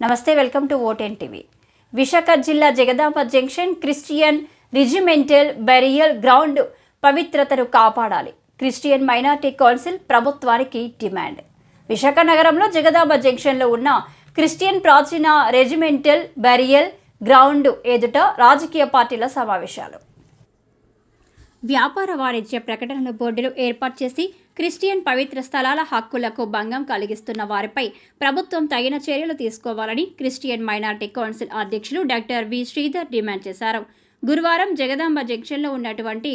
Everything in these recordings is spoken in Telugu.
నమస్తే వెల్కమ్ టు ఓటెన్ టీవీ. విశాఖ జిల్లా Jagadamba junction Christian regimental burial ground పవిత్రతను కాపాడాలి. క్రిస్టియన్ మైనార్టీ కౌన్సిల్ ప్రభుత్వానికి డిమాండ్. విశాఖ నగరంలో జగదాంబ జంక్షన్లో ఉన్న క్రిస్టియన్ ప్రాచీన రెజిమెంటల్ బెరియల్ గ్రౌండ్ ఎదుట రాజకీయ పార్టీల సమావేశాలు. వ్యాపార వాణిజ్య ప్రకటనల బోర్డులు ఏర్పాటు చేసి క్రిస్టియన్ పవిత్ర స్థలాల హక్కులకు భంగం కలిగిస్తున్న వారిపై ప్రభుత్వం తగిన చర్యలు తీసుకోవాలని క్రిస్టియన్ మైనార్టీ కౌన్సిల్ అధ్యక్షులు డాక్టర్ వి శ్రీధర్ డిమాండ్ చేశారు. గురువారం జగదాంబ జంక్షన్లో ఉన్నటువంటి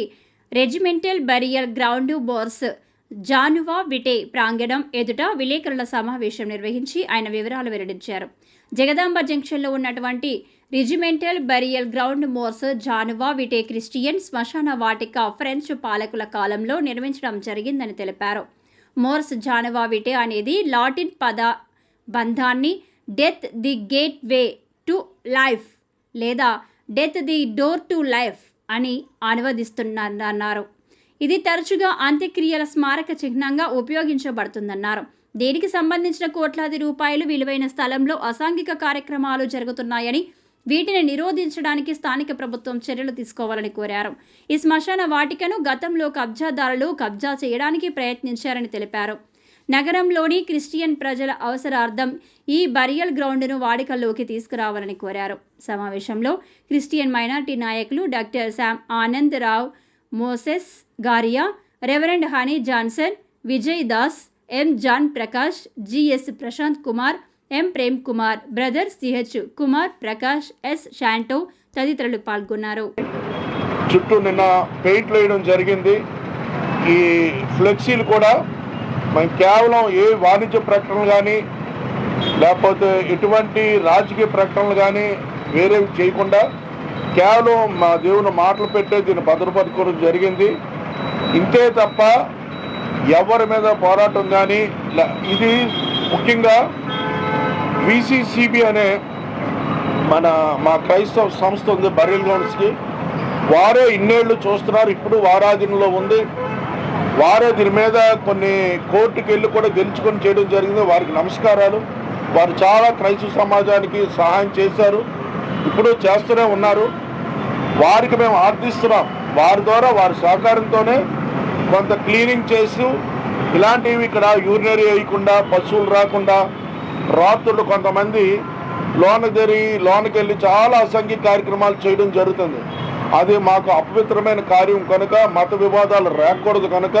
రెజిమెంటల్ బరియల్ గ్రౌండ్ బోర్స్ జానువా విటే ప్రాంగణం ఎదుట విలేకరుల సమావేశం నిర్వహించి ఆయన వివరాలు వెల్లడించారు. జగదాంబ జంక్షన్లో ఉన్నటువంటి రిజిమెంటల్ బరియల్ గ్రౌండ్ మోర్స్ జానువా విటే క్రిస్టియన్ శ్మశాన వాటిక ఫ్రెంచ్ పాలకుల కాలంలో నిర్మించడం జరిగిందని తెలిపారు. మోర్స్ జానువా విటే అనేది లాటిన్ పద బంధాన్ని death the gateway to life లేదా death the door to life అని అనువదిస్తున్నారన్నారు ఇది తరచుగా అంత్యక్రియల స్మారక చిహ్నంగా ఉపయోగించబడుతుందన్నారు. దీనికి సంబంధించిన కోట్లాది రూపాయలు విలువైన స్థలంలో అసాంఘిక కార్యక్రమాలు జరుగుతున్నాయని వీటిని నిరోధించడానికి స్థానిక ప్రభుత్వం చర్యలు తీసుకోవాలని కోరారు. ఈ శ్మశాన వాటికను గతంలో కబ్జాదారులు కబ్జా చేయడానికి ప్రయత్నించారని తెలిపారు. నగరంలోని క్రిస్టియన్ ప్రజల అవసరార్థం ఈ బరియల్ గ్రౌండ్ను వాడుకల్లోకి తీసుకురావాలని కోరారు. సమావేశంలో క్రిస్టియన్ మైనార్టీ నాయకులు doctor Sam Anand Rao Moses Garia reverend Honey Johnson Vijay Das M John Prakash GS Prashanth Kumar M Prem Kumar brother CH Kumar Prakash S Santo తదితరులు పాల్గొన్నారు. చుట్టూ నిన్న పెయింట్ వేయడం జరిగింది. ఈ ఫ్లెక్సీలు కూడా మేము కేవలం ఏ వాణిజ్య ప్రకటనలు కానీ లేకపోతే ఎటువంటి రాజకీయ ప్రకటనలు కానీ వేరేవి చేయకుండా కేవలం మా దేవుని మాటలు పెట్టే దీన్ని భద్రపరచుకోవడం జరిగింది. ఇంతే తప్ప ఎవరి మీద పోరాటం కానీ ఇది ముఖ్యంగా విసిసిబి అనే మన మా క్రైస్తవ సంస్థ ఉంది బరియల్ గ్రౌండ్స్కి. వారే ఇన్నేళ్ళు చూస్తున్నారు ఇప్పుడు వారాధీనంలో ఉంది. వారే దీని మీద కొన్ని కోర్టుకి వెళ్ళి కూడా గెలుచుకొని చేయడం జరిగింది. వారికి నమస్కారాలు. వారు చాలా క్రైస్తవ సమాజానికి సహాయం చేశారు. ఇప్పుడు చేస్తూనే ఉన్నారు. వారికి మేము ఆర్థిస్తున్నాం. వారి ద్వారా వారి సహకారంతోనే కొంత క్లీనింగ్ చేస్తూ ఇలాంటివి ఇక్కడ యూరినరీ వేయకుండా పశువులు రాకుండా రాత్రులు కొంతమంది లోన జరిగి లోనకి వెళ్ళి చాలా అసంఖ్య కార్యక్రమాలు చేయడం జరుగుతుంది. అది మాకు అపవిత్రమైన కార్యం కనుక మత వివాదాలు రాకూడదు కనుక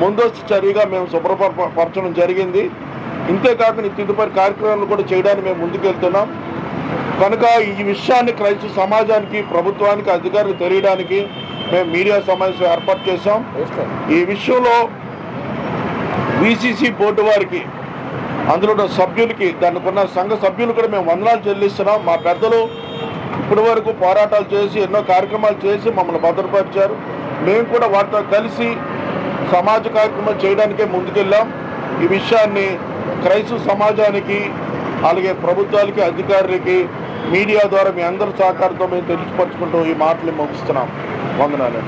ముందస్తు చర్యగా మేము శుభ్రపరచడం జరిగింది. ఇంతేకాకుండా తదుపరి కార్యక్రమాలు కూడా చేయడానికి మేము ముందుకెళ్తున్నాం. కనుక ఈ విషయాన్ని క్రైస్తవ సమాజానికి ప్రభుత్వానికి అధికారులు తెలియడానికి మేము మీడియా సమావేశం ఏర్పాటు చేశాం. ఈ విషయంలో విసిసి బోర్డు వారికి అందులో ఉన్న సభ్యులకి దానికున్న సంఘ సభ్యులు కూడా మేము వందనాలు చెల్లిస్తున్నాం. మా పెద్దలు ఇప్పటి వరకు పోరాటాలు చేసి ఎన్నో కార్యక్రమాలు చేసి మమ్మల్ని భద్రపరిచారు. మేము కూడా వారితో కలిసి సమాజ కార్యక్రమాలు చేయడానికే ముందుకెళ్ళాం. ఈ విషయాన్ని క్రైస్తవ సమాజానికి అలాగే ప్రభుత్వాలకి అధికారులకి మీడియా ద్వారా మీ అందరి సహకారంతో మేము తెలియపరచుకుంటూ ఈ మాటలు ముగిస్తున్నాం. వందనాలు.